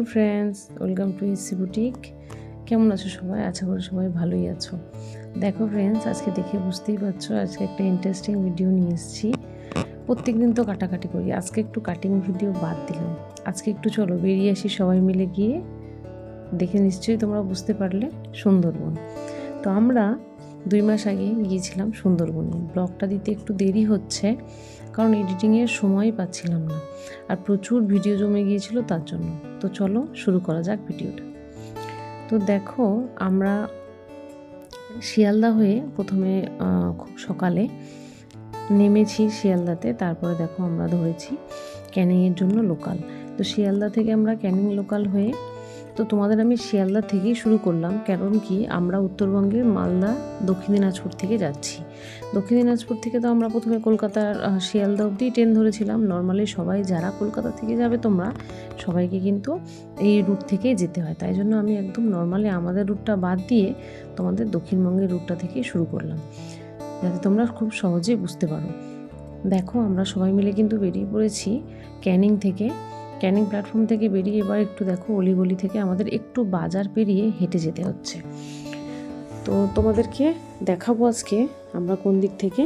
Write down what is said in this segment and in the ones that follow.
Hello friends welcome to EC boutique কেমন আছো সবাই? আশা করি সবাই ভালোই আছো। দেখো ফ্রেন্ডস আজকে দেখে বুঝতেই পারছ, আজকে একটা ইন্টারেস্টিং ভিডিও নিয়ে এসেছি। প্রত্যেক দিন তো কাটাকাটি করি, আজকে একটু কাটিং ভিডিও বাদ দিলাম। আজকে একটু চলো বেরিয়ে আসি সবাই মিলে গিয়ে। দেখে নিশ্চয়ই তোমরা বুঝতে পারলে, সুন্দরবন। তো আমরা দুই মাস আগে গিয়েছিলাম সুন্দরবনে। ব্লগটা দিতে একটু দেরি হচ্ছে কারণ এডিটিংয়ের সময় পাচ্ছিলাম না। আর প্রচুর ভিডিও জমে গিয়েছিল তার জন্য। তো চলো শুরু করা যাক ভিডিওটা। তো দেখো, আমরা শিয়ালদা হয়ে প্রথমে খুব সকালে নেমেছি শিয়ালদাতে। তারপরে দেখো আমরা ধরেছি ক্যানিংয়ের জন্য লোকাল। তো শিয়ালদা থেকে আমরা ক্যানিং লোকাল হয়ে তো তোমাদের আমি শিয়ালদা থেকেই শুরু করলাম। কারণ কি? আমরা উত্তরবঙ্গের মালদা, দক্ষিণ দিনাজপুর থেকে যাচ্ছি। দক্ষিণ দিনাজপুর থেকে তো আমরা প্রথমে কলকাতার শিয়ালদা অবধি ট্রেন ধরেছিলাম। নর্মালি সবাই যারা কলকাতা থেকে যাবে তোমরা, সবাইকে কিন্তু এই রুট থেকেই যেতে হয়। তাই জন্য আমি একদম নর্মালি আমাদের রুটটা বাদ দিয়ে তোমাদের দক্ষিণবঙ্গের রুটটা থেকেই শুরু করলাম। যাতে তোমরা খুব সহজেই বুঝতে পারো। দেখো, আমরা সবাই মিলে কিন্তু বেরিয়ে পড়েছি ক্যানিং থেকে। ক্যানিং প্ল্যাটফর্ম থেকে বেরিয়ে এবার একটু দেখো অলিগলি থেকে আমাদের একটু বাজার পেরিয়ে হেঁটে যেতে হচ্ছে। তো তোমাদেরকে দেখাবো আজকে আমরা কোন দিক থেকে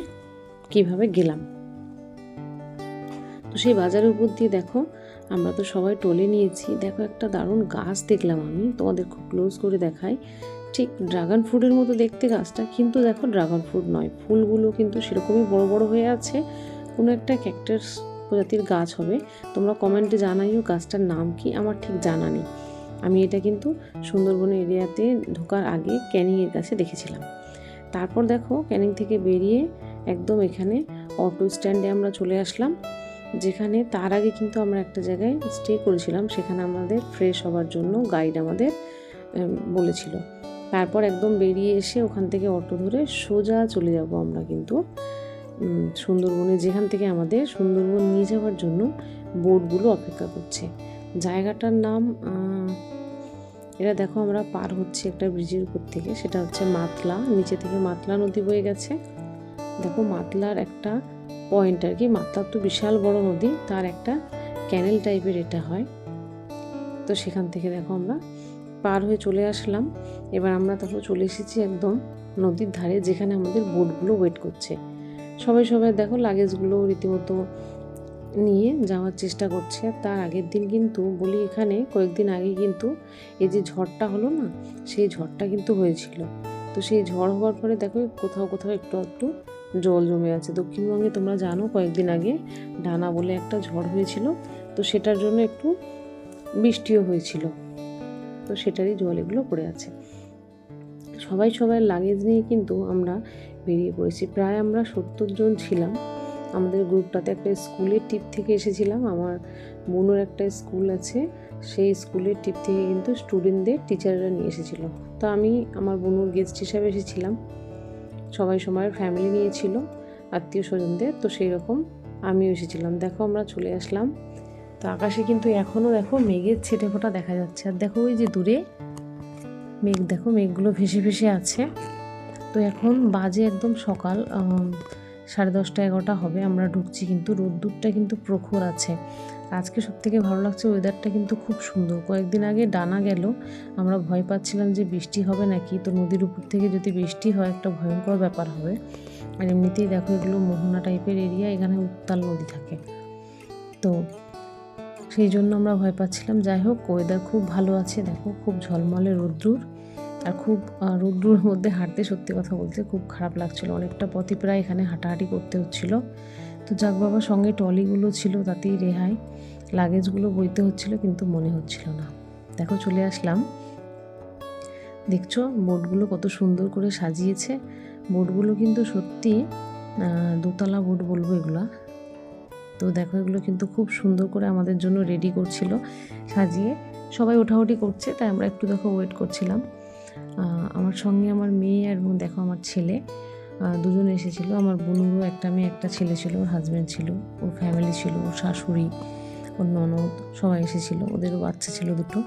কীভাবে গেলাম। তো সেই বাজারের উপর দিয়ে দেখো, আমরা তো সবাই টলে নিয়েছি। দেখো একটা দারুণ গাছ দেখলাম আমি, তোমাদের খুব ক্লোজ করে দেখাই। ঠিক ড্রাগন ফ্রুটের মতো দেখতে গাছটা, কিন্তু দেখো ড্রাগন ফ্রুট নয়, ফুলগুলো কিন্তু সেরকমই বড় বড় হয়ে আছে। কোনো একটা ক্যাক্টাস প্রজাতির গাছ হবে, তোমরা কমেন্টে জানাইও গাছটার নাম কি, আমার ঠিক জানা নেই। আমি এটা কিন্তু সুন্দরবন এরিয়াতে ঢোকার আগে ক্যানিংয়ের কাছে দেখেছিলাম। তারপর দেখো ক্যানিং থেকে বেরিয়ে একদম এখানে অটো স্ট্যান্ডে আমরা চলে আসলাম, যেখানে তার আগে কিন্তু আমরা একটা জায়গায় স্টে করেছিলাম, সেখানে আমাদের ফ্রেশ হওয়ার জন্য গাইড আমাদের বলেছিল। তারপর একদম বেরিয়ে এসে ওখান থেকে অটো ধরে সোজা চলে যাব আমরা কিন্তু সুন্দরবনে, যেখান থেকে আমাদের সুন্দরবন নিয়ে যাওয়ার জন্য বোটগুলো অপেক্ষা করছে। জায়গাটার নাম এটা দেখো আমরা পার হচ্ছে একটা ব্রিজের উপর থেকে, সেটা হচ্ছে মাতলা। নিচে থেকে মাতলা নদী বয়ে গেছে। দেখো মাতলার একটা পয়েন্ট আর কি মাতলার তো বিশাল বড় নদী, তার একটা ক্যানেল টাইপের এটা হয়। তো সেখান থেকে দেখো আমরা পার হয়ে চলে আসলাম। এবার আমরা তারপর চলে এসেছি একদম নদীর ধারে, যেখানে আমাদের বোটগুলো ওয়েট করছে। সবাই সবাই দেখো লাগেজগুলো রীতিমতো নিয়ে যাওয়ার চেষ্টা করছে। তার আগের দিন কিন্তু বলি এখানে কয়েকদিন আগে কিন্তু এই যে ঝড়টা হলো না, সেই ঝড়টা কিন্তু হয়েছিল। তো সেই ঝড় হওয়ার পরে দেখো কোথাও কোথাও একটু একটু জল জমে আছে। দক্ষিণবঙ্গে তোমরা জানো কয়েকদিন আগে ডানা বলে একটা ঝড় হয়েছিল, তো সেটার জন্য একটু বৃষ্টিও হয়েছিল। তো সেটারই জল এগুলো পড়ে আছে। সবাই সবাই লাগেজ নিয়ে কিন্তু আমরা বেরিয়ে পড়েছি। প্রায় আমরা সত্তর জন ছিলাম। আমাদের গ্রুপটাতে একটা স্কুলের টিপ থেকে এসেছিলাম। আমার বোনের একটা স্কুল আছে। সেই স্কুলের টিপ থেকে কিন্তু স্টুডেন্টদের টিচাররা নিয়ে এসেছিল। তো আমি আমার বোনুর গেস্ট হিসাবে এসেছিলাম। সবাই সময়ের ফ্যামিলি নিয়েছিল আত্মীয় স্বজনদের। তো সেই রকম আমিও এসেছিলাম। দেখো আমরা চলে আসলাম। তো আকাশে কিন্তু এখনও দেখো মেঘের ছেটে ফোটা দেখা যাচ্ছে। আর দেখো ওই যে দূরে মেঘ, দেখো মেঘগুলো ভেসে ভেসে আছে। তো এখন বাজে একদম সকাল সাড়ে দশটা এগারোটা হবে, আমরা ঢুকছি কিন্তু রোদ্দুরটা কিন্তু প্রখর আছে। আজকে সব থেকে ভালো লাগছে ওয়েদারটা কিন্তু খুব সুন্দর। কয়েকদিন আগে ডানা গেল, আমরা ভয় পাচ্ছিলাম যে বৃষ্টি হবে নাকি, তো নদীর উপর থেকে যদি বৃষ্টি হয় একটা ভয়ঙ্কর ব্যাপার হবে। আর এমনিতেই দেখো এগুলো মোহনা টাইপের এরিয়া এখানে উত্তাল নদী থাকে। তো সেই জন্য আমরা ভয় পাচ্ছিলাম। যাই হোক ওয়েদার খুব ভালো আছে, দেখো, খুব ঝলমলে রোদ্রুর আর খুব রোদ্রুর মধ্যে হাঁটতে সত্যি কথা বলতে খুব খারাপ লাগছিল। অনেকটা পথই প্রায় এখানে হাঁটাহাঁটি করতে হচ্ছিল। তো যাক বাবা, সঙ্গে ট্রলিগুলো ছিল তাতেই রেহাই। লাগেজগুলো বইতে হচ্ছিল কিন্তু মনে হচ্ছিল না। দেখো, চলে আসলাম। দেখছ বোটগুলো কত সুন্দর করে সাজিয়েছে। বোটগুলো কিন্তু সত্যি দোতলা বোট বলব এগুলা। তো দেখো, এগুলো কিন্তু খুব সুন্দর করে আমাদের জন্য রেডি করছিল সাজিয়ে। সবাই ওঠাউঠি করছে, তাই আমরা একটু দেখো ওয়েট করছিলাম। আমার সঙ্গে আমার মেয়ে আর দেখো আমার ছেলে দুজন এসেছিল। আমার বোনেরও একটা মেয়ে, একটা ছেলে ছিল, ওর হাজব্যান্ড ছিল, ওর ফ্যামিলি ছিল, ওর শাশুড়ি, ওর ননদ, সবাই এসেছিল, ওদেরও বাচ্চা ছিল দুটো।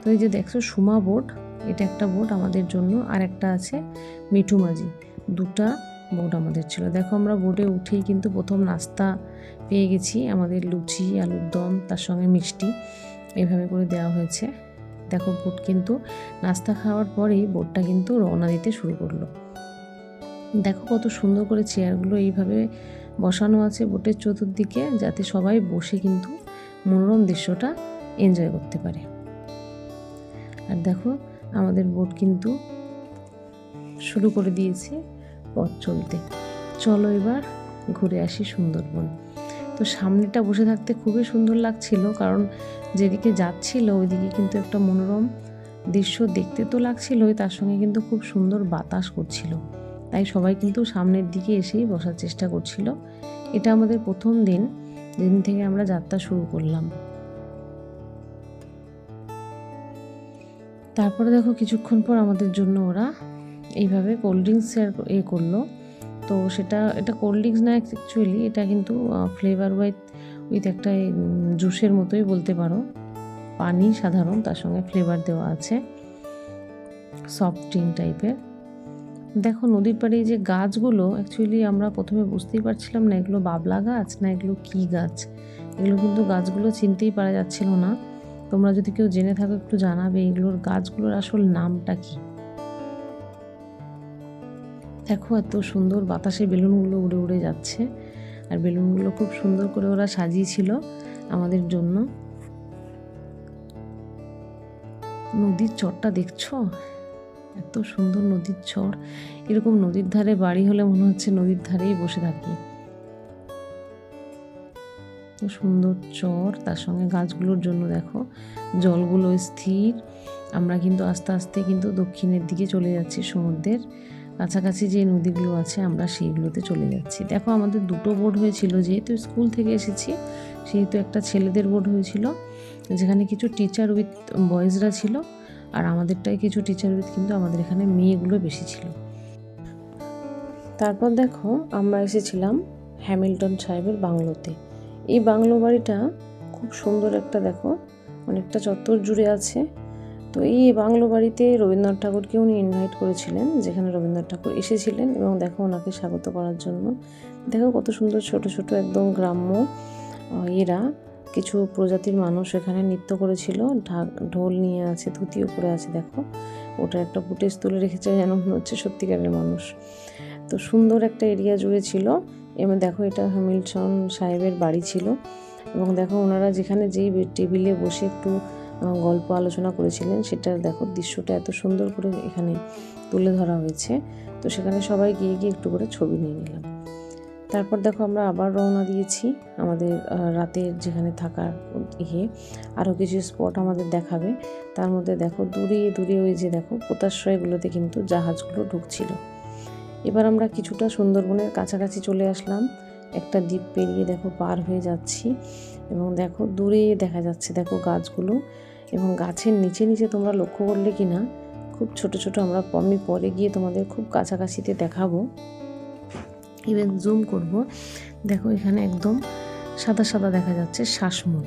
তো এই যে দেখছ, সুমা বোট, এটা একটা বোট আমাদের জন্য, আর একটা আছে মিঠু মাঝি। দুটা বোট আমাদের ছিল। দেখো, আমরা বোটে উঠেই কিন্তু প্রথম নাস্তা পেয়ে গেছি, আমাদের লুচি, আলুর দম, তার সঙ্গে মিষ্টি এইভাবে করে দেওয়া হয়েছে। দেখো, বোট কিন্তু নাস্তা খাওয়ার পরেই বোটটা কিন্তু রওনা দিতে শুরু করল। দেখো কত সুন্দর করে চেয়ারগুলো এইভাবে বসানো আছে বোটের চতুর্দিকে, যাতে সবাই বসে কিন্তু মনোরম দৃশ্যটা এনজয় করতে পারে। আর দেখো, আমাদের বোট কিন্তু শুরু করে দিয়েছে পথ চলতে। চলো এবার ঘুরে আসি সুন্দরবন। তো সামনেটা বসে থাকতে খুবই সুন্দর লাগছিল, কারণ যেদিকে যাচ্ছিল ওইদিকে কিন্তু একটা মনোরম দৃশ্য দেখতে তো লাগছিলই, তার সঙ্গে কিন্তু খুব সুন্দর বাতাস করছিল। তাই সবাই কিন্তু সামনের দিকে এসেই বসার চেষ্টা করছিল। এটা আমাদের প্রথম দিন, যেদিন থেকে আমরা যাত্রা শুরু করলাম। তারপরে দেখো কিছুক্ষণ পর আমাদের জন্য ওরা এইভাবে কোল্ড ড্রিঙ্কসের এ করল। তো সেটা, এটা কোল্ড ড্রিঙ্কস না অ্যাকচুয়ালি এটা কিন্তু ফ্লেভার উইথ উইথ একটা জুসের মতোই বলতে পারো। পানি সাধারণ, তার সঙ্গে ফ্লেভার দেওয়া আছে। সফট ড্রিঙ্ক টাইপের দেখো, নদীর পাড়ে যে গাছগুলো অ্যাকচুয়ালি আমরা প্রথমে বুঝতেই পারছিলাম না এগুলো বাবলা গাছ না এগুলো কী গাছ। এগুলো কিন্তু গাছগুলো চিনতেই পারা যাচ্ছিল না। তোমরা যদি কেউ জেনে থাকো, একটু জানাবে এগুলোর গাছগুলোর আসল নামটা কি। দেখো, এত সুন্দর বাতাসে বেলুনগুলো উড়ে উড়ে যাচ্ছে। আর বেলুনগুলো খুব সুন্দর করে ওরা সাজিয়েছিল আমাদের জন্য। নদীর চরটা দেখছ? এত সুন্দর নদীর চর। এরকম নদীর ধারে বাড়ি হলে মনে হচ্ছে নদীর ধারেই বসে থাকি। সুন্দর চর, তার সঙ্গে গাছগুলোর জন্য দেখো, জলগুলো স্থির। আমরা কিন্তু আস্তে আস্তে কিন্তু দক্ষিণের দিকে চলে যাচ্ছি সমুদ্রের। কাছাকাছি যে নদীগুলো আছে, আমরা সেইগুলোতে চলে যাচ্ছি। দেখো, আমাদের দুটো বোর্ড হয়েছিল। যেহেতু স্কুল থেকে এসেছি, সেহেতু একটা ছেলেদের বোর্ড হয়েছিল, যেখানে কিছু টিচার উইথ বয়েজরা ছিল, আর আমাদেরটাই কিছু টিচার উইথ কিন্তু আমাদের এখানে মেয়েগুলো বেশি ছিল। তারপর দেখো, আমরা এসেছিলাম হ্যামিল্টন সাহেবের বাংলোতে। এই বাংলো বাড়িটা খুব সুন্দর একটা, দেখো, অনেকটা চত্বর জুড়ে আছে। তো এই বাংলো বাড়িতে রবীন্দ্রনাথ ঠাকুরকে উনি ইনভাইট করেছিলেন, যেখানে রবীন্দ্রনাথ ঠাকুর এসেছিলেন এবং দেখো ওনাকে স্বাগত করার জন্য। দেখো কত সুন্দর ছোট ছোট একদম গ্রাম্য এরা। কিছু প্রজাতির মানুষ এখানে নৃত্য করেছিল, ঢাক, ঢোল নিয়ে আছে ধুতিও পরে আছে, দেখো। ওটা একটা ফুটেজ তুলে রেখেছে যেন মনে হচ্ছে সত্যিকারের মানুষ। তো সুন্দর একটা এরিয়া জুড়ে ছিল। এবং দেখো এটা হ্যামিলটন সাহেবের বাড়ি ছিল। এবং দেখো ওনারা যেখানে যেই টেবিলে বসে একটু গল্প আলোচনা করেছিলেন সেটার দেখো দৃশ্যটা এত সুন্দর করে এখানে তুলে ধরা হয়েছে। তো সেখানে সবাই গিয়ে গিয়ে একটু করে ছবি নিয়ে নিলাম। তারপর দেখো আমরা আবার রওনা দিয়েছি আমাদের রাতের যেখানে থাকার ইয়ে। আরও কিছু স্পট আমাদের দেখাবে। তার মধ্যে দেখো দূরে দূরে ওই যে দেখো পোতাশ্রয়গুলোতে কিন্তু জাহাজগুলো ঢুকছিল। এবার আমরা কিছুটা সুন্দরবনের কাছাকাছি চলে আসলাম। একটা দ্বীপ পেরিয়ে দেখো পার হয়ে যাচ্ছি। এবং দেখো দূরে দেখা যাচ্ছে দেখো গাছগুলো। এবং গাছের নিচে নিচে তোমরা লক্ষ্য করলে কি না, খুব ছোট ছোট আমরা আমি পরে গিয়ে তোমাদের খুব কাছাকাছিতে দেখাবো। ইভেন জুম করব। দেখো এখানে একদম সাদা সাদা দেখা যাচ্ছে শ্বাসমূল।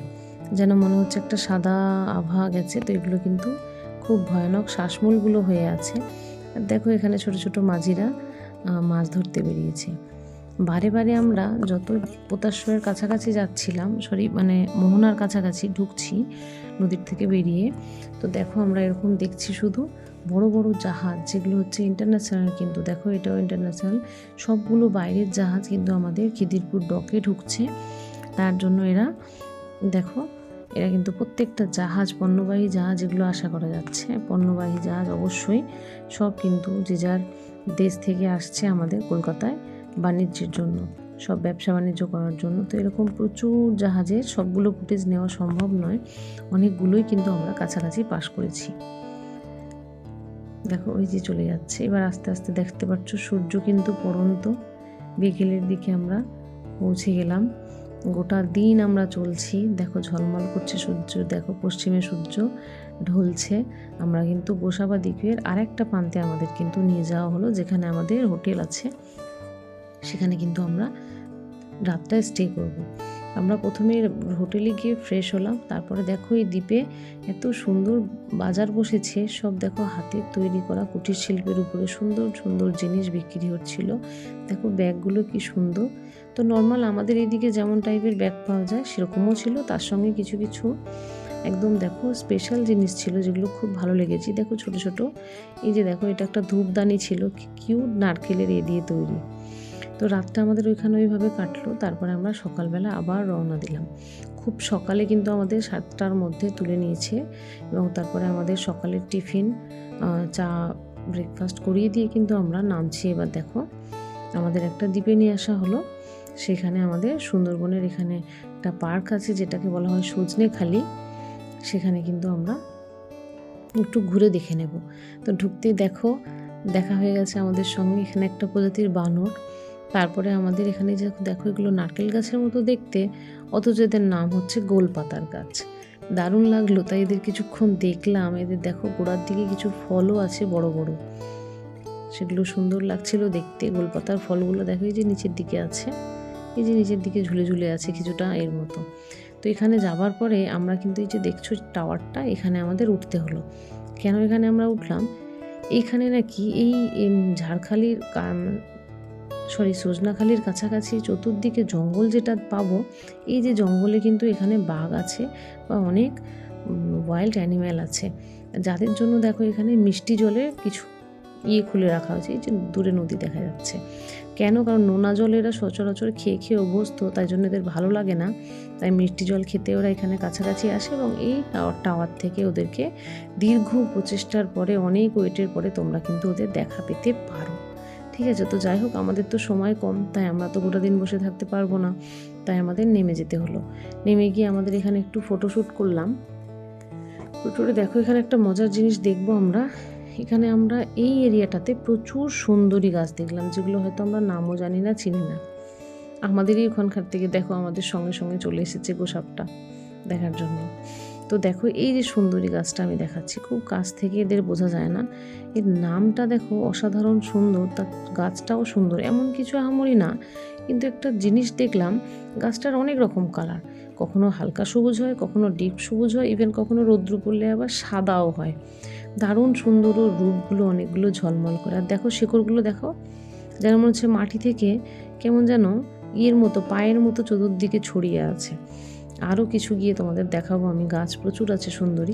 যেন মনে হচ্ছে একটা সাদা আভা গেছে, তো এগুলো কিন্তু খুব ভয়ানক শ্বাসমূলগুলো হয়ে আছে। দেখো এখানে ছোট ছোট মাঝিরা মাছ ধরতে বেরিয়েছে। বারে বারে আমরা যত পোতাশ্রয়ের কাছাকাছি যাচ্ছিলাম, সরি মানে মোহনার কাছাকাছি ঢুকছি নদীর থেকে বেরিয়ে। তো দেখো আমরা এরকম দেখছি শুধু বড় বড় জাহাজ, যেগুলো হচ্ছে ইন্টারন্যাশনাল কিন্তু দেখো এটাও ইন্টারন্যাশনাল সবগুলো বাইরের জাহাজ কিন্তু আমাদের খিদিরপুর ডকে ঢুকছে। তার জন্য এরা, দেখো, এরা কিন্তু প্রত্যেকটা জাহাজ, পণ্যবাহী জাহাজ এগুলো আশা করা যাচ্ছে। পণ্যবাহী জাহাজ অবশ্যই সব কিন্তু যে যার দেশ থেকে আসছে আমাদের কলকাতায়। বাণিজ্যের জন্য, সব ব্যবসা বাণিজ্য করার জন্য। তো এরকম প্রচুর জাহাজের সবগুলো ফুটেজ নেওয়া সম্ভব নয়। অনেকগুলোই কিন্তু আমরা কাছাকাছি পাশ করেছি। দেখো, ওই যে চলে যাচ্ছে। এবার আস্তে আস্তে দেখতে পাচ্ছ, সূর্য কিন্তু পড়ন্ত। বিকেলের দিকে আমরা পৌঁছে গেলাম। গোটা দিন আমরা চলছি। দেখো, ঝলমল করছে সূর্য। দেখো, পশ্চিমে সূর্য ঢলছে। আমরা কিন্তু গোসাবা দ্বীপের আরেকটা প্রান্তে আমাদের কিন্তু নিয়ে যাওয়া হলো, যেখানে আমাদের হোটেল আছে। সেখানে কিন্তু আমরা রাতটা স্টে করব। আমরা প্রথমে হোটেলে গিয়ে ফ্রেশ হলাম, তারপরে দেখো এই দ্বীপে এত সুন্দর বাজার বসেছে, সব দেখো হাতের তৈরি করা কুটির শিল্পের উপরে সুন্দর সুন্দর জিনিস বিক্রি হচ্ছিল। দেখো ব্যাগগুলো কি সুন্দর। তো নর্মাল আমাদের এদিকে যেমন টাইপের ব্যাগ পাওয়া যায়, সেরকমও ছিল। তার সঙ্গে কিছু কিছু একদম দেখো স্পেশাল জিনিস ছিল যেগুলো খুব ভালো লেগেছে। দেখো ছোট ছোট, এই যে দেখো এটা একটা ধূপদানি ছিল কিউ নারকেলের এ দিয়ে তৈরি। তো রাতটা আমাদের ওইখানে ওইভাবে কাটলো, তারপরে আমরা সকালবেলা আবার রওনা দিলাম। খুব সকালে কিন্তু আমাদের সাতটার মধ্যে তুলে নিয়েছে এবং তারপরে আমাদের সকালের টিফিন চা ব্রেকফাস্ট করিয়ে দিয়ে কিন্তু আমরা নামছি। এবার দেখো, আমাদের একটা দ্বীপে নিয়ে আসা হলো। সেখানে আমাদের সুন্দরবনের এখানে একটা পার্ক আছে, যেটাকে বলা হয় সজনে খালি সেখানে কিন্তু আমরা একটু ঘুরে দেখে নেব। তো ঢুকতেই দেখো, দেখা হয়ে গেছে আমাদের সঙ্গে এখানে একটা প্রজাতির বানর। তারপরে আমাদের এখানে যে দেখো এগুলো নারকেল গাছের মতো দেখতে, অথচ এদের নাম হচ্ছে গোলপাতার গাছ। দারুণ লাগল, তাই এদের কিছুক্ষণ দেখলাম। এদের দেখো গোড়ার দিকে কিছু ফলও আছে বড় বড়। সেগুলো সুন্দর লাগছিল দেখতে। গোলপাতার ফলগুলো দেখো এই যে নিচের দিকে আছে। এই যে নিচের দিকে ঝুলে ঝুলে আছে কিছুটা এর মতো। তো এখানে যাবার পরে আমরা কিন্তু এই যে দেখছ টাওয়ারটা, এখানে আমাদের উঠতে হলো। কেন এখানে আমরা উঠলাম? এইখানে নাকি এই ঝাড়খালির সরি, সজনাখালির কাছাকাছি চতুর্দিকে জঙ্গল যেটা পাবো, এই যে জঙ্গলে কিন্তু এখানে বাঘ আছে বা অনেক ওয়াইল্ড অ্যানিম্যাল আছে। যাদের জন্য দেখো এখানে মিষ্টি জলের কিছু ইয়ে খুলে রাখা হয়েছে, এই যে দূরে নদী দেখা যাচ্ছে। কেন? কারণ নোনা জল এরা সচরাচর খেয়ে খেয়ে অভ্যস্ত, তাই জন্য এদের ভালো লাগে না। তাই মিষ্টি জল খেতে ওরা এখানে কাছাকাছি আসে এবং এই টাওয়ার টাওয়ার থেকে ওদেরকে দীর্ঘ প্রচেষ্টার পরে, অনেক ওয়েটের পরে তোমরা কিন্তু ওদের দেখা পেতে পারো। ঠিক আছে, তো যাই হোক, আমাদের তো সময় কম, তাই আমরা তো গোটা দিন বসে থাকতে পারব না। তাই আমাদের নেমে যেতে হলো। নেমে গিয়ে আমাদের এখানে একটু ফটোশ্যুট করলাম। ফটোরে দেখো, এখানে একটা মজার জিনিস দেখব আমরা। এখানে আমরা এই এরিয়াটাতে প্রচুর সুন্দরী গাছ দেখলাম, যেগুলো হয়তো আমরা নামও জানি না, চিনি না। আমাদেরই ওখানকার থেকে দেখো, আমাদের সঙ্গে সঙ্গে চলে এসেছে গোসাপটা দেখার জন্য। তো দেখো, এই যে সুন্দরী গাছটা আমি দেখাচ্ছি, খুব কাছ থেকে এদের বোঝা যায় না। এর নামটা দেখো, অসাধারণ সুন্দর, তার গাছটাও সুন্দর, এমন কিছু আহামরি না। কিন্তু একটা জিনিস দেখলাম, গাছটার অনেক রকম কালার। কখনো হালকা সবুজ হয়, কখনো ডিপ সবুজ হয়, ইভেন কখনো রৌদ্র পড়লে আবার সাদাও হয়। দারুণ সুন্দর ও রূপগুলো অনেকগুলো ঝলমল করে। আর দেখো, শেকড়গুলো দেখো, যেন মনে হচ্ছে মাটি থেকে কেমন যেন ইয়ের মতো, পায়ের মতো চতুর্দিকে ছড়িয়ে আছে। আরও কিছু গিয়ে তোমাদের দেখাবো। আমি গাছ প্রচুর আছে সুন্দরী।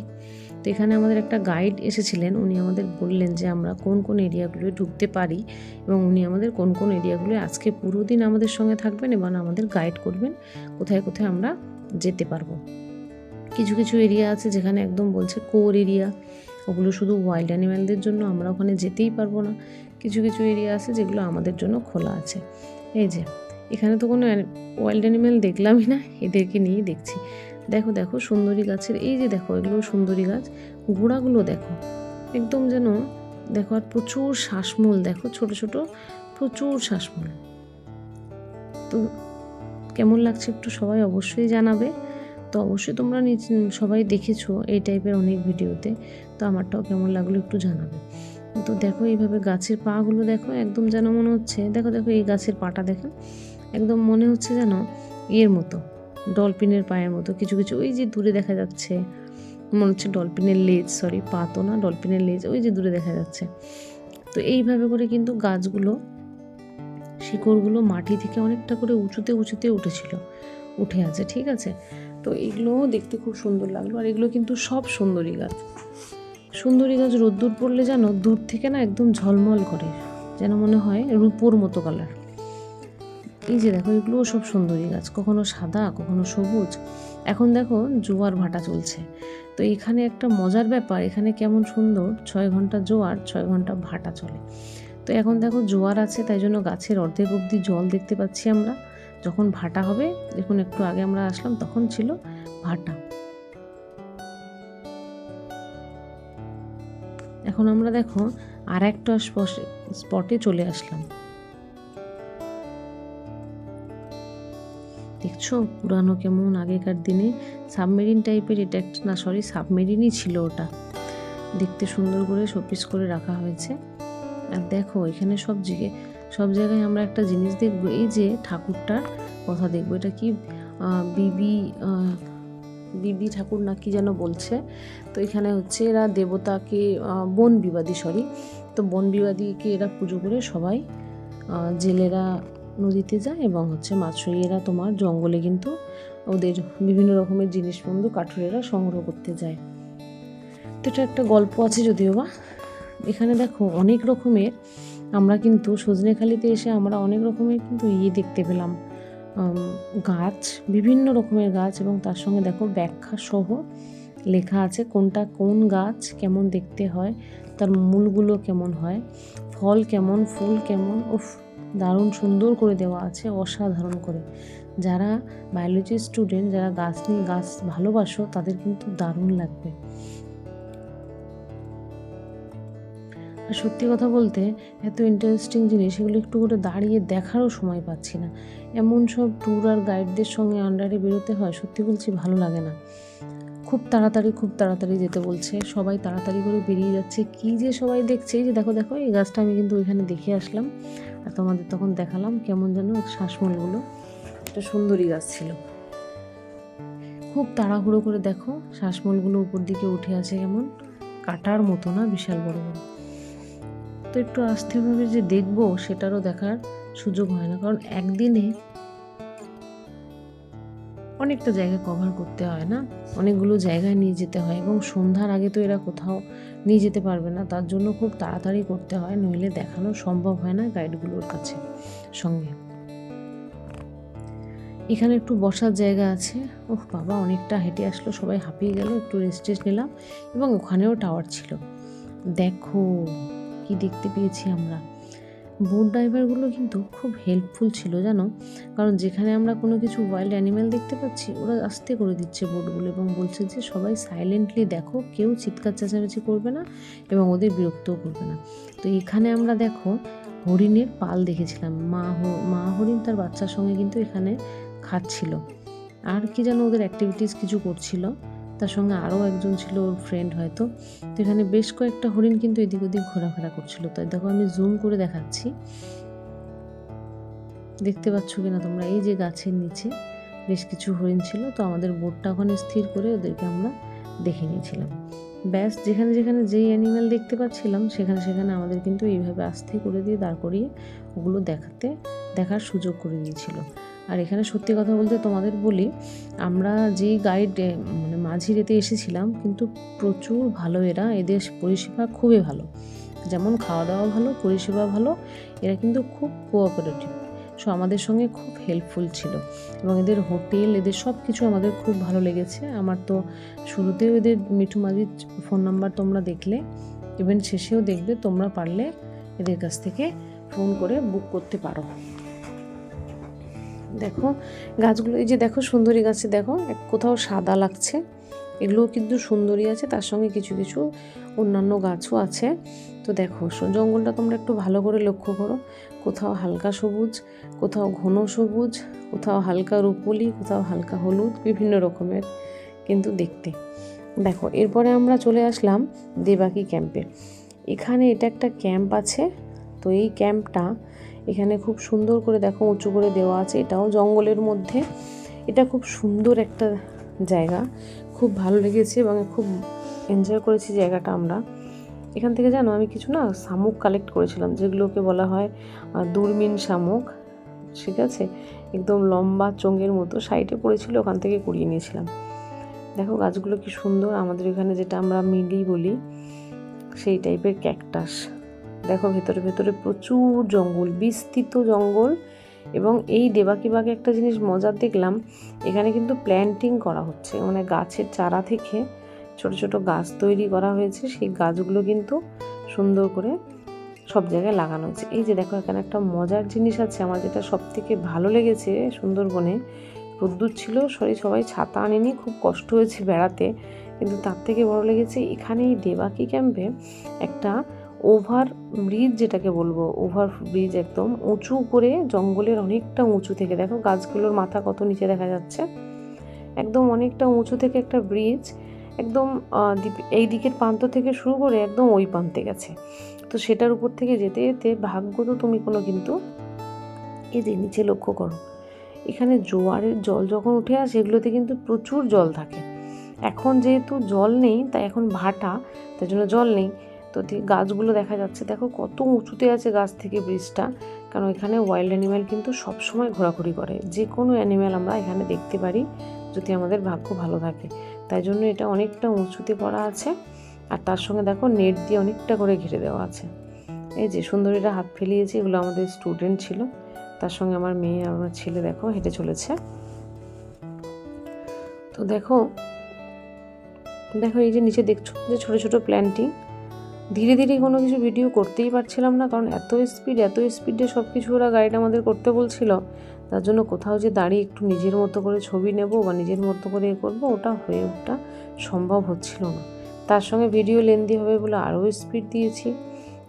তো এখানে আমাদের একটা গাইড এসেছিলেন। উনি আমাদের বললেন যে আমরা কোন কোন এরিয়াগুলোয় ঢুকতে পারি এবং উনি আমাদের কোন কোন এরিয়াগুলোয় আজকে পুরো দিন আমাদের সঙ্গে থাকবেন এবং আমাদের গাইড করবেন কোথায় কোথায় আমরা যেতে পারব। কিছু কিছু এরিয়া আছে যেখানে একদম বলছে কোর এরিয়া। ওগুলো শুধু ওয়াইল্ড অ্যানিম্যালদের জন্য আমরা ওখানে যেতেই পারব না। কিছু কিছু এরিয়া আছে যেগুলো আমাদের জন্য খোলা আছে। এই যে এখানে তো কোনো ওয়াইল্ড অ্যানিম্যাল দেখলামই না, এদেরকে নিয়েই দেখছি। দেখো দেখো, সুন্দরী গাছের, এই যে দেখো, এগুলো সুন্দরী গাছ। গোড়াগুলো দেখো, একদম যেন দেখো, আর প্রচুর শ্বাসমূল, দেখো, ছোট ছোট, প্রচুর শ্বাসমূল। তো কেমন লাগছে একটু সবাই অবশ্যই জানাবে। তো অবশ্যই তোমরা সবাই দেখেছ এই টাইপের অনেক ভিডিওতে, তো আমারটাও কেমন লাগল একটু জানাবে। তো দেখো, এইভাবে গাছের পাগুলো দেখো, একদম যেন মনে হচ্ছে, দেখো দেখো, এই গাছের পাটা দেখো। একদম মনে হচ্ছে যেন ইয়ের মতো, ডলফিনের পায়ের মতো, কিছু কিছু ওই যে দূরে দেখা যাচ্ছে, মনে হচ্ছে ডলফিনের লেজ সরি পা তো না, ডলফিনের লেজ, ওই যে দূরে দেখা যাচ্ছে। তো এইভাবে করে কিন্তু গাছগুলো, শিকড়গুলো মাটি থেকে অনেকটা করে উঁচুতে উঁচুতে উঠেছিল, উঠে আছে, ঠিক আছে? তো এগুলোও দেখতে খুব সুন্দর লাগল, আর এগুলো কিন্তু সব সুন্দরী গাছ। সুন্দরী গাছ রোদ্দুর পড়লে যেন দূর থেকে না একদম ঝলমল করে, যেন মনে হয় রূপোর মতো কালার এই যে দেখো, এগুলোও সব সুন্দরী গাছ, কখনো সাদা, কখনো সবুজ। এখন দেখো, জোয়ার ভাটা চলছে। তো এখানে একটা মজার ব্যাপার, এখানে কেমন সুন্দর, ছয় ঘণ্টা জোয়ার, ছয় ঘণ্টা ভাটা চলে। তো এখন দেখো, জোয়ার আছে, তাই জন্য গাছের অর্ধেক অবধি জল দেখতে পাচ্ছি আমরা। যখন ভাটা হবে দেখুন একটু আগে আমরা আসলাম, তখন ছিল ভাটা। এখন আমরা দেখো আর একটা স্পটে চলে আসলাম। দেখছ? পুরানো কেমন আগেকার দিনে সাবমেরিন টাইপের এটা একটা না সরি সাবমেরিনই ছিল ওটা। দেখতে সুন্দর করে শোপিস করে রাখা হয়েছে। আর দেখো, এখানে সব জায়গায় সব জায়গায় আমরা একটা জিনিস দেখব, এই যে ঠাকুরটার কথা দেখব। এটা কি বিবি বিবি ঠাকুর না কি যেন বলছে? তো এখানে হচ্ছে এরা দেবতাকে বন বিবাদী সরি তো বন বিবাদীকে এরা পুজো করে সবাই জেলেরা নদীতে যায় এবং হচ্ছে মাছুইয়েরা তোমার জঙ্গলে কিন্তু ওদের বিভিন্ন রকমের জিনিস বন্ধু কাঠুরেরা সংগ্রহ করতে যায়। তো এটা একটা গল্প আছে যদিও বা। এখানে দেখো অনেক রকমের আমরা কিন্তু সজনেখালিতে এসে আমরা অনেক রকমের কিন্তু ইয়ে দেখতে পেলাম। গাছ, বিভিন্ন রকমের গাছ এবং তার সঙ্গে দেখো ব্যাখ্যা সহ লেখা আছে কোনটা কোন গাছ কেমন দেখতে হয়, তার মূলগুলো কেমন হয়, ফল কেমন, ফুল কেমন, উফ দারুণ সুন্দর করে দেওয়া আছে, অসাধারণ করে। যারা বায়োলজি স্টুডেন্ট যারা গাছ নিয়ে গাছ ভালোবাসো, তাদের কিন্তু দারুণ লাগবে। আর সত্যি কথা বলতে, এত ইন্টারেস্টিং জিনিস, এগুলো একটু করে দাঁড়িয়ে দেখারও সময় পাচ্ছি না। এমন সব ট্যুর আর গাইডদের সঙ্গে আন্ডারে বেরোতে হয়, সত্যি বলছি ভালো লাগে না। খুব তাড়াতাড়ি খুব তাড়াতাড়ি যেতে বলছে, সবাই তাড়াতাড়ি করে বেরিয়ে যাচ্ছে। কি যে সবাই দেখছে যে দেখো দেখো, এই গাছটা আমি কিন্তু ওইখানে দেখে আসলাম। আর তোমাদের তখন দেখালাম কেমন যেন শ্বাসমূলগুলো। একটা সুন্দরী গাছ ছিল। খুব তাড়াহুড়ো করে দেখো শ্বাসমূলগুলো উপর দিকে উঠে আছে কেমন। কাটার মতো না, বিশাল বড় বড়। তো একটু আস্তেভাবে যে দেখব, সেটারও দেখার সুযোগ হয় না। কারণ একদিনে অনেকটা জায়গা কভার করতে হয় না? অনেকগুলো জায়গায় নিয়ে যেতে হয় এবং সন্ধ্যার আগে তো এরা কোথাও নিয়ে যেতে পারবে না। তার জন্য খুব তাড়াতাড়ি করতে হয়, নইলে দেখানো সম্ভব হয় না গাইডগুলোর কাছে সঙ্গে। এখানে একটু বসার জায়গা আছে। ওহ বাবা, অনেকটা হেঁটে আসলো, সবাই হাঁপিয়ে গেল, একটু রেস্ট নিলাম এবং ওখানেও টাওয়ার ছিল। দেখো, কি দেখতে পেয়েছি আমরা। বোট ড্রাইভারগুলো কিন্তু খুব হেল্পফুল ছিল, জানো? কারণ যেখানে আমরা কোনো কিছু ওয়াইল্ড অ্যানিম্যাল দেখতে পাচ্ছি, ওরা আস্তে করে দিচ্ছে বোটগুলো এবং বলছে যে, সবাই সাইলেন্টলি দেখো, কেউ চিৎকার চেঁচামেচি করবে না এবং ওদের বিরক্তও করবে না। তো এখানে আমরা দেখো, হরিণের পাল দেখেছিলাম। মা মা হরিণ তার বাচ্চার সঙ্গে কিন্তু এখানে খাচ্ছিল। আর কি যেন ওদের অ্যাক্টিভিটিস কিছু করছিল। তার সঙ্গে আরও একজন ছিল ওর ফ্রেন্ড হয়তো। তো এখানে বেশ কয়েকটা হরিণ কিন্তু এদিক ওদিক ঘোরাফেরা করছিল। তাই দেখো আমি জুম করে দেখাচ্ছি। দেখতে পাচ্ছ কিনা তোমরা? এই যে গাছের নিচে বেশ কিছু হরিণ ছিল, তো আমাদের বোটটা ওখানে স্থির করে ওদেরকে আমরা দেখে নিয়েছিলাম। ব্যাস, যেখানে যেখানে যেই অ্যানিম্যাল দেখতে পাচ্ছিলাম, সেখানে সেখানে আমাদের কিন্তু এইভাবে আস্তে করে দিয়ে দাঁড় করিয়ে ওগুলো দেখাতে, দেখার সুযোগ করে দিয়েছিল। আর এখানে সত্যি কথা বলতে তোমাদের বলি, আমরা যেই গাইড মানে মাঝিরেতে এসেছিলাম, কিন্তু প্রচুর ভালো এরা, এদের পরিষেবা খুবই ভালো। যেমন খাওয়া দাওয়া ভালো, পরিষেবা ভালো, এরা কিন্তু খুব কোঅপারেটিভ সো আমাদের সঙ্গে খুব হেল্পফুল ছিল। এবং এদের হোটেল এদের সব কিছু আমাদের খুব ভালো লেগেছে। আমার তো শুরুতেও এদের মিঠু মাঝির ফোন নাম্বার তোমরা দেখলে ইভেন শেষেও দেখবে, তোমরা পারলে এদের কাছ থেকে ফোন করে বুক করতে পারো। দেখো, গাছগুলো, এই যে দেখো সুন্দরী গাছে দেখো, এক কোথাও সাদা লাগছে। এগুলোও কিন্তু সুন্দরী আছে, তার সঙ্গে কিছু কিছু অন্যান্য গাছও আছে। তো দেখো জঙ্গলটা তোমরা একটু ভালো করে লক্ষ্য করো। কোথাও হালকা সবুজ, কোথাও ঘন সবুজ, কোথাও হালকা রূপলি, কোথাও হালকা হলুদ, বিভিন্ন রকমের কিন্তু দেখতে। দেখো, এরপরে আমরা চলে আসলাম দেবাকি ক্যাম্পে। এখানে এটা একটা ক্যাম্প আছে। তো এই ক্যাম্পটা এখানে খুব সুন্দর করে দেখো উঁচু করে দেওয়া আছে এটাও জঙ্গলের মধ্যে। এটা খুব সুন্দর একটা জায়গা খুব ভালো লেগেছে এবং খুব এনজয় করেছি জায়গাটা আমরা। এখান থেকে জানো আমি কিছু না শামুক কালেক্ট করেছিলাম যেগুলোকে বলা হয় আহ, দূরবীন শামুক ঠিক আছে? একদম লম্বা চোঙের মতো সাইডে পড়েছিল ওখান থেকে কুড়িয়ে নিয়েছিলাম। দেখো গাছগুলো কি সুন্দর আমাদের এখানে যেটা আমরা মিলি বলি সেই টাইপের ক্যাকটাস দেখো ভেতরে ভেতরে প্রচুর জঙ্গল, বিস্তৃত জঙ্গল। এবং এই দেবাকিবাগে একটা জিনিস মজার দেখলাম, এখানে কিন্তু প্ল্যান্টিং করা হচ্ছে। মানে গাছের চারা থেকে ছোট ছোট গাছ তৈরি করা হয়েছে। সেই গাছগুলো কিন্তু সুন্দর করে সব জায়গায় লাগানো হয়েছে। এই যে দেখো, এখানে একটা মজার জিনিস আছে। আমার যেটা সব থেকে ভালো লেগেছে সুন্দরবনে, রোদ্দুর ছিল, সরি, সবাই ছাতা আনেনি, খুব কষ্ট হয়েছে বেড়াতে। কিন্তু তার থেকে বড় লেগেছে, এখানে এই দেবাকি ক্যাম্পে একটা ওভার ব্রিজ যেটাকে বলব ওভার ব্রিজ একদম উঁচু করে জঙ্গলের অনেকটা উঁচু থেকে, দেখো গাছগুলোর মাথা কত নিচে দেখা যাচ্ছে, একদম অনেকটা উঁচু থেকে একটা ব্রিজ একদম এই দিকের প্রান্ত থেকে শুরু করে একদম ওই প্রান্তে গেছে। তো সেটার উপর থেকে যেতে যেতে ভাগ্য তো তুমি কোনো কিন্তু, এই যে নিচে লক্ষ্য করো, এখানে জোয়ারের জল যখন উঠে আসে এগুলোতে কিন্তু প্রচুর জল থাকে। এখন যেহেতু জল নেই, তাই এখন ভাটা তাই জন্য জল নেই। তো গাছগুলো দেখা যাচ্ছে, দেখো কত উঁচুতে আছে গাছ থেকে ব্রিজটা। কারণ এখানে ওয়াইল্ড অ্যানিম্যাল কিন্তু সবসময় ঘোরাঘুরি করে। যে কোনো অ্যানিম্যাল আমরা এখানে দেখতে পারি, যদি আমাদের ভাগ্য ভালো থাকে। তাই জন্য এটা অনেকটা উঁচুতে পড়া আছে। আর তার সঙ্গে দেখো নেট দিয়ে অনেকটা করে ঘিরে দেওয়া আছে। এই যে সুন্দরীরা হাত ফেলিয়েছে, এগুলো আমাদের স্টুডেন্ট ছিল। তার সঙ্গে আমার মেয়ে আর আমার ছেলে দেখো হেঁটে চলেছে। তো দেখো দেখো এই যে নিচে দেখছ যে ছোটো ছোটো প্ল্যান্টিং ধীরে ধীরে কোনো কিছু ভিডিও করতেই পারছিলাম না, কারণ এত স্পিড এত স্পিডে সব কিছু ওরা গাইড আমাদের করতে বলছিল। তার জন্য কোথাও যে দাঁড়িয়ে একটু নিজের মতো করে ছবি নেব বা নিজের মতো করে এ করব, ওটা হয়ে ওঠা সম্ভব হচ্ছিল না। তার সঙ্গে ভিডিও লেন্দি হবে বলে আরও স্পিড দিয়েছি।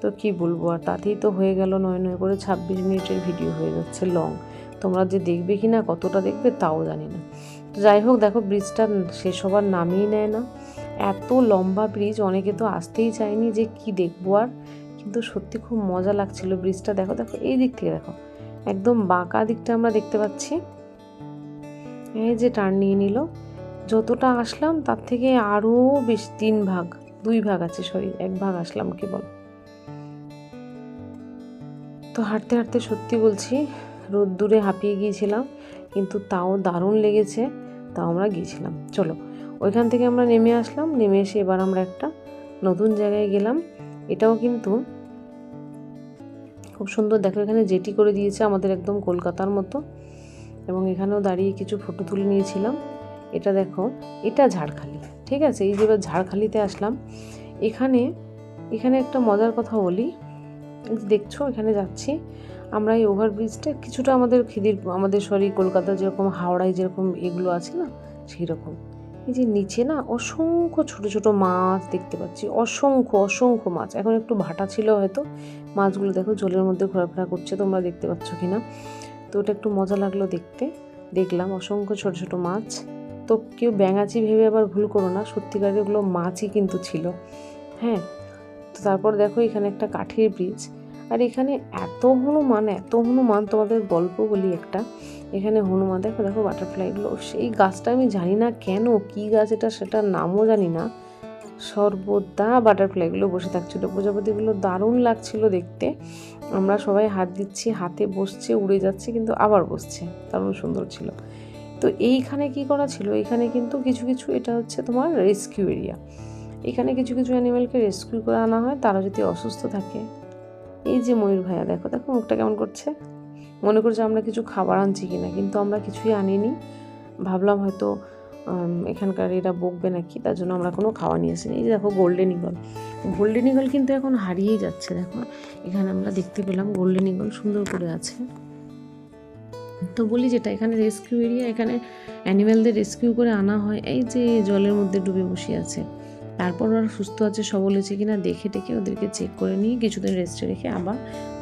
তো কি বলব, আর তাতেই তো হয়ে গেল নয় নয় করে ছাব্বিশ মিনিটের ভিডিও হয়ে যাচ্ছে লং তোমরা যে দেখবে কি না কতটা দেখবে তাও জানি না। তো যাই হোক, দেখো ব্রিজটা শেষ হবার নামই নেয় না। এত লম্বা ব্রিজ অনেকে তো আসতেই চায়নি যে কি দেখব আর। কিন্তু সত্যি খুব মজা লাগছিল ব্রিজটা দেখো দেখো, এই দিক থেকে দেখো। একদম বাঁকা দিকটা আমরা দেখতে পাচ্ছি। এই যে টার্ন নিয়ে নিল। যতটা আসলাম, তার থেকে আরও বেশ তিন ভাগ, দুই ভাগ আছে সরি এক ভাগ আসলাম কেবল। তো হাঁটতে হাঁটতে সত্যি বলছি রোদ দূরে হাঁপিয়ে গিয়েছিলাম, কিন্তু তাও দারুণ লেগেছে, তাও আমরা গিয়েছিলাম। চলো ওইখান থেকে আমরা নেমে আসলাম, নেমে এসে এবার আমরা একটা নতুন জায়গায় গেলাম। এটাও কিন্তু খুব সুন্দর। দেখো এখানে জেটি করে দিয়েছে আমাদের একদম কলকাতার মতো। এবং এখানেও দাঁড়িয়ে কিছু ফটো তুলে নিয়েছিলাম। এটা দেখো, এটা ঝাড়খালি, ঠিক আছে? এই যে এবার ঝাড়খালিতে আসলাম। এখানে এখানে একটা মজার কথা বলি। দেখছ, এখানে যাচ্ছি। আমরা এই ওভারব্রিজটা কিছুটা আমাদের খিদির, আমাদের সরি কলকাতা যেরকম, হাওড়ায় যেরকম এগুলো আছে না সেই রকম এই যে নিচে না অসংখ্য ছোট ছোট মাছ দেখতে পাচ্ছি। অসংখ্য অসংখ্য মাছ। এখন একটু ভাটা ছিল হয়তো। মাছগুলো দেখো জলের মধ্যে ঘোরাফেরা করছে, তোমরা দেখতে পাচ্ছ কি না তো ওটা একটু মজা লাগল দেখতে। দেখলাম অসংখ্য ছোট ছোট মাছ। তো কেউ ব্যাঙাচি ভেবে আবার ভুল করো না সত্যিকারের ওগুলো মাছই কিন্তু ছিল। হ্যাঁ তো তারপর দেখো এখানে একটা কাঠের ব্রিজ আর এখানে এত হনুমান এত হনুমান তোমাদের গল্প বলি একটা। এখানে হনুমান, দেখো দেখো বাটারফ্লাইগুলো সেই গাছটা আমি জানি না কেন, কি গাছ এটা সেটার নামও জানি না। সর্বদা বাটারফ্লাইগুলো বসে থাকছিল। প্রজাপতিগুলো দারুণ লাগছিল দেখতে। আমরা সবাই হাত দিচ্ছি, হাতে বসছে, উড়ে যাচ্ছে, কিন্তু আবার বসছে। দারুণ সুন্দর ছিল। তো এইখানে কি করা ছিল? এখানে কিন্তু কিছু কিছু এটা হচ্ছে তোমার রেস্কিউ এরিয়া এখানে কিছু কিছু অ্যানিমেলকে রেস্কিউ করে আনা হয়। তারা যদি অসুস্থ থাকে। এই যে ময়ূর ভাইয়া, দেখো দেখো মুখটা কেমন করছে। মনে করছে আমরা কিছু খাবার আনছি কিনা, কিন্তু আমরা কিছুই আনিনি। ভাবলাম হয়তো এখানকার এরা বকবে নাকি, তার জন্য আমরা কোনো খাওয়া নিয়ে আসিনি। এই যে দেখো গোল্ডেন ইগল গোল্ডেন ইগল কিন্তু এখন হারিয়েই যাচ্ছে, দেখো। এখানে আমরা দেখতে পেলাম গোল্ডেন ইগল সুন্দর করে আছে। তো বলি যেটা, এখানে রেস্কিউ এরিয়া এখানে অ্যানিম্যালদের রেস্কিউ করে আনা হয়। এই যে জলের মধ্যে ডুবে বসে আছে। তারপর ওরা সুস্থ আছে, সবল হয়েছে কিনা দেখে টেকে ওদেরকে চেক করে নিয়ে কিছুদিন রেস্টে রেখে আবার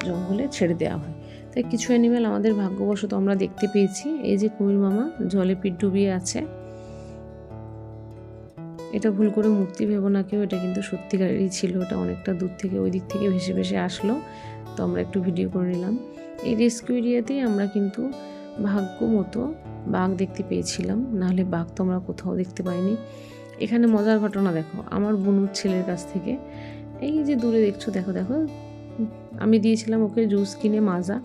জঙ্গলে ছেড়ে দেওয়া হয়। তাই কিছু অ্যানিম্যাল আমাদের ভাগ্যবশত আমরা দেখতে পেয়েছি। এই যে কুমির মামা, জলে পিঠ ডুবিয়ে আছে। এটা ভুল করে মূর্তি ভেবো না কেউ, এটা কিন্তু সত্যিকারেরই ছিল, ওটা অনেকটা দূর থেকে, ওই দিক থেকে ভেসে ভেসে আসলো। তো আমরা একটু ভিডিও করে নিলাম। এই রেস্কিউ এরিয়াতেই আমরা কিন্তু ভাগ্য মতো বাঘ দেখতে পেয়েছিলাম। নাহলে বাঘ তো আমরা কোথাও দেখতে পাইনি। এখানে মজার ঘটনা দেখো, আমার বনুর ছেলের কাছ থেকে। এই যে দূরে দেখছ, দেখো দেখো আমি দিয়েছিলাম ওকে জুস কিনে মাজা।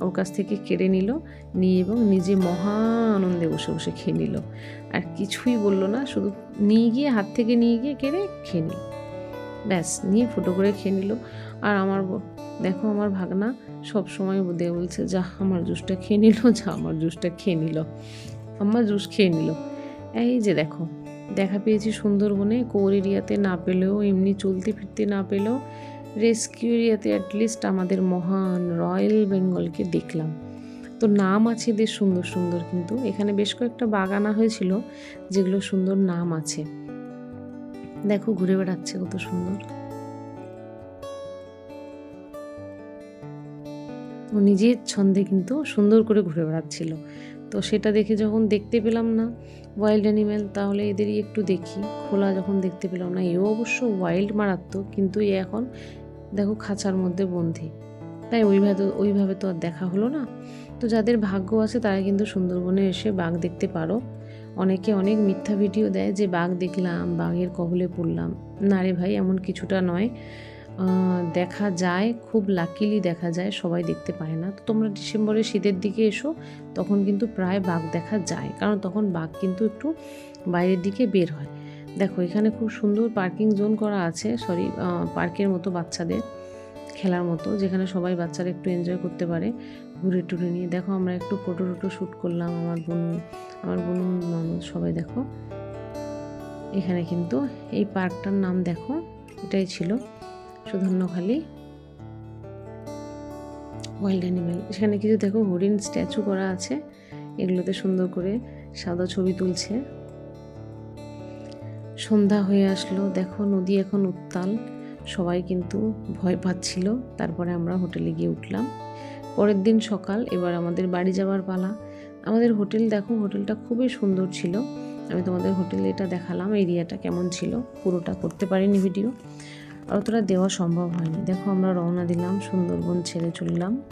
ওর কাছ থেকে কেড়ে নিল, নিয়ে এবং নিজে মহা আনন্দে বসে বসে খেয়ে নিল। আর কিছুই বলল না, শুধু নিয়ে গিয়ে, হাত থেকে নিয়ে গিয়ে কেড়ে খেয়ে নিল। ব্যাস, নিয়ে ফুটো করে খেয়ে নিল। আর আমার দেখো আমার ভাগনা সব সময় দিয়ে বলছে, যা, আমার জুসটা খেয়ে নিল, যা, আমার জুসটা খেয়ে নিল। আমার জুস খেয়ে নিল। এই যে দেখো, দেখা পেয়েছি সুন্দরবনে, কোর এরিয়াতে না পেলেও, এমনি চলতে ফিরতে না পেলেও রেস্কিউ এরিয়াতে অ্যাটলিস্ট আমাদের মহান রয়্যাল বেঙ্গলকে দেখলাম। তো নাম আছে বেশ সুন্দর সুন্দর কিন্তু এখানে বেশ কয়েকটা বাগানা হয়েছিল যেগুলো সুন্দর নাম আছে। দেখো ঘুরে বেড়াচ্ছে কত সুন্দর। ও নিজের ছন্দে কিন্তু সুন্দর করে ঘুরে বেড়াচ্ছিল। তো সেটা দেখে যখন দেখতে পেলাম না ওয়াইল্ড অ্যানিম্যাল তাহলে এদেরই একটু দেখি। খোলা যখন দেখতে পেলাম না, এও অবশ্য ওয়াইল্ড মারাত্মক, কিন্তু এখন দেখো খাঁচার মধ্যে বন্দি। তাই ওইভাবে ওইভাবে তো আর দেখা হলো না। তো যাদের ভাগ্য আছে তারা কিন্তু সুন্দরবনে এসে বাঘ দেখতে পারো। অনেকে অনেক মিথ্যা ভিডিও দেয় যে বাঘ দেখলাম, বাঘের কবলে পড়লাম। না রে ভাই, এমন কিছুটা নয়। দেখা যায়, খুব লাকিলি দেখা যায়, সবাই দেখতে পায় না। তো তোমরা ডিসেম্বরের শীতের দিকে এসো, তখন কিন্তু প্রায় বাঘ দেখা যায়। কারণ তখন বাঘ কিন্তু একটু বাইরের দিকে বের হয়। দেখো, এখানে খুব সুন্দর পার্কিং জোন করা আছে সরি পার্কের মতো বাচ্চাদের, খেলার মতো, যেখানে সবাই বাচ্চারা একটু এনজয় করতে পারে, ঘুরে টুরে নিয়ে। দেখো, আমরা একটু ফটো টটো শ্যুট করলাম, আমার বোন আমার বোন ননদ সবাই দেখো। এখানে কিন্তু এই পার্কটার নাম দেখো, এটাই ছিল, সুধন্যখালী। ওয়াইল্ড অ্যানিমেল এখানে কিছু দেখো, হরিণ স্ট্যাচু করা আছে, এগুলোতে সুন্দর করে সাদা ছবি তুলছে। সন্ধ্যা হয়ে আসলো। দেখো, নদী এখন উত্তাল। সবাই কিন্তু ভয় পাচ্ছিল। তারপরে আমরা হোটেলে গিয়ে উঠলাম। পরের দিন সকাল, এবার আমাদের বাড়ি যাওয়ার পালা। আমাদের হোটেল, দেখো, হোটেলটা খুবই সুন্দর ছিল। আমি তোমাদের হোটেলে এটা দেখালাম, এরিয়াটা কেমন ছিল। পুরোটা করতে পারিনি ভিডিও। আর অতটা দেওয়া সম্ভব হয়নি। দেখো, আমরা রওনা দিলাম, সুন্দরবন ছেড়ে চললাম।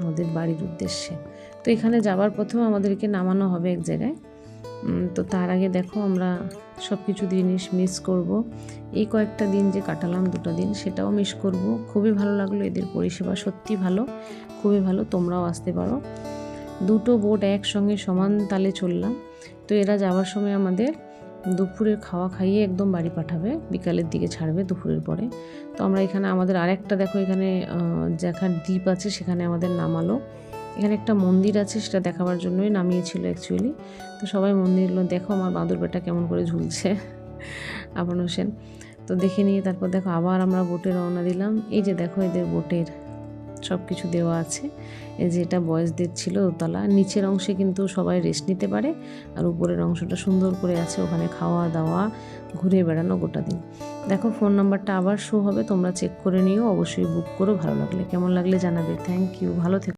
আমাদের বাড়ির উদ্দেশ্যে। তো এখানে যাবার পথেও আমাদেরকে নামানো হবে এক জায়গায়। তো তার আগে দেখো আমরা সব কিছু জিনিস মিস করব। এই কয়েকটা দিন যে কাটালাম, দুটো দিন, সেটাও মিস করব। খুবই ভালো লাগল এদের পরিষেবা, সত্যি ভালো, খুবই ভালো, তোমরাও আসতে পারো। দুটো বোট একসঙ্গে সমান তালে চললাম। তো এরা যাওয়ার সময় আমাদের দুপুরের খাওয়া খাইয়ে একদম বাড়ি পাঠাবে, বিকালের দিকে ছাড়বে দুপুরের পরে। তো আমরা এখানে আমাদের আরেকটা দেখো এখানে যেখানে দ্বীপ আছে সেখানে আমাদের নামালো। এখানে একটা মন্দির আছে, সেটা দেখাবার জন্যই নামিয়েছিল অ্যাকচুয়ালি তো সবাই মন্দিরগুলো দেখো, আমার বাঁদর বেটা কেমন করে ঝুলছে আপন হোসেন। তো দেখে নিয়ে তারপর দেখো আবার আমরা বোটে রওনা দিলাম। এই যে দেখো এদের বোটের সব কিছু দেওয়া আছে। এই যে এটা বয়েসদের ছিল দোতলা নিচের অংশে কিন্তু সবাই রেস্ট নিতে পারে, আর উপরের অংশটা সুন্দর করে আছে, ওখানে খাওয়া দাওয়া, ঘুরে বেড়ানো গোটা দিন। দেখো ফোন নাম্বারটা আবার শো হবে, তোমরা চেক করে নিও, অবশ্যই বুক করো, ভালো লাগলে। কেমন লাগলে জানাবে? থ্যাংক ইউ ভালো থেকো।